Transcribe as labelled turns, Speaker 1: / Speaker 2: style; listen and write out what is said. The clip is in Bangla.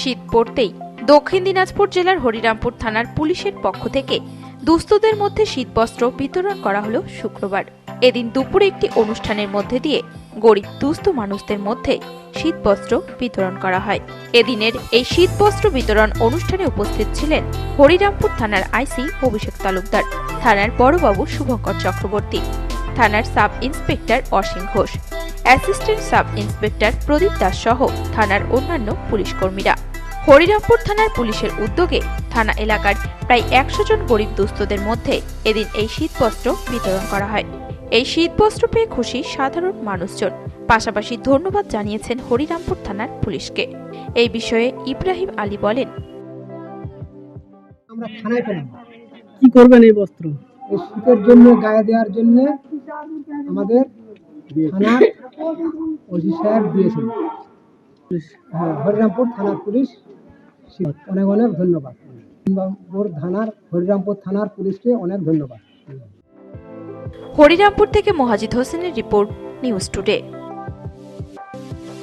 Speaker 1: শীত পড়তেই দক্ষিণ দিনাজপুর জেলার হরিরামপুর থানার পুলিশের পক্ষ থেকে দুস্থদের মধ্যে শীতবস্ত্র বিতরণ করা হলো শুক্রবার। এদিন দুপুরে একটি অনুষ্ঠানের মধ্যে দিয়ে গরিব দুস্থ মানুষদের মধ্যে শীতবস্ত্র বিতরণ করা হয়। এদিনের এই শীতবস্ত্র বিতরণ অনুষ্ঠানে উপস্থিত ছিলেন হরিরামপুর থানার আইসি অভিষেক তালুকদার, থানার বড়বাবু শুভঙ্কর চক্রবর্তী, থানার sub inspector Asim Ghosh. Assistant sub inspector Pradip Das সহ থানার অন্যান্য পুলিশ কর্মীরা। হরিরামপুর থানার পুলিশের উদ্যোগে থানা এলাকার প্রায় একশো জন গরিব দুস্থদের মধ্যে এদিন এই শীতবস্ত্র বিতরণ করা হয়। এই শীতবস্ত্র পেয়ে খুশি সাধারণ মানুষজন। পাশাপাশি ধন্যবাদ জানিয়েছেন হরিরামপুর থানার পুলিশকে। এই বিষয়ে ইব্রাহিম আলী বলেন
Speaker 2: আমরা থানায় পেলাম
Speaker 3: কি করবেন এই বস্ত্র?
Speaker 2: এই শীতের জন্য গায়ে দেওয়ার জন্য আমাদের থানার ওসি সাহেব দিয়েছেন। হ্যাঁ হরিরামপুর থানার পুলিশ। অনেক অনেক ধন্যবাদ। হরিরামপুর থানার হরিরামপুর থানার পুলিশকে অনেক ধন্যবাদ।
Speaker 1: হরিরামপুর থেকে মহাজিদ হোসেনের রিপোর্ট, নিউজ টুডে।